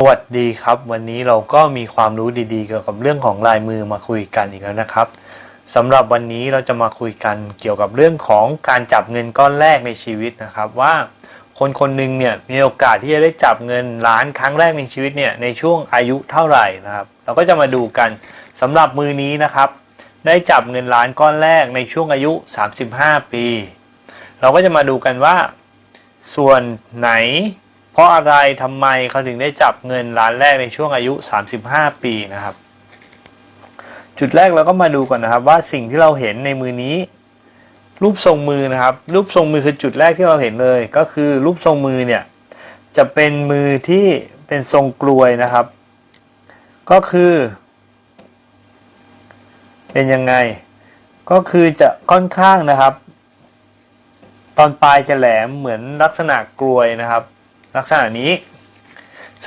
สวัสดีครับวันนี้เราก็มีความรู้ดีๆ เกี่ยวกับเรื่องของลายมือมาคุยกันอีกแล้วนะครับสำหรับวันนี้เราจะมาคุยกันเกี่ยวกับเรื่องของการจับเงินก้อนแรกในชีวิตนะครับ ว่าคนคนหนึ่งเนี่ยมีโอกาสที่จะได้จับเงินล้านครั้งแรกในชีวิตเนี่ยในช่วงอายุเท่าไหร่นะครับเราก็จะมาดูกันสำหรับมือนี้นะครับ ได้จับเงินล้านก้อนแรกในช่วงอายุ 35 ปี เราก็จะมาดูกันว่า ส่วนไหน เพราะอะไรทำไมเขาถึงได้จับเงินล้านแรกในช่วงอายุ 35 ปีนะครับ จุดแรกเราก็มาดูก่อนนะครับ ว่าสิ่งที่เราเห็นในมือนี้ รูปทรงมือนะครับ รูปทรงมือคือจุดแรกที่เราเห็นเลย ก็คือรูปทรงมือเนี่ยจะเป็นมือที่เป็นทรงกลวยนะครับ ก็คือ เป็นยังไง ก็คือจะค่อนข้างนะครับ ตอนปลายจะแหลมเหมือนลักษณะกลวยนะครับ ลักษณะนี้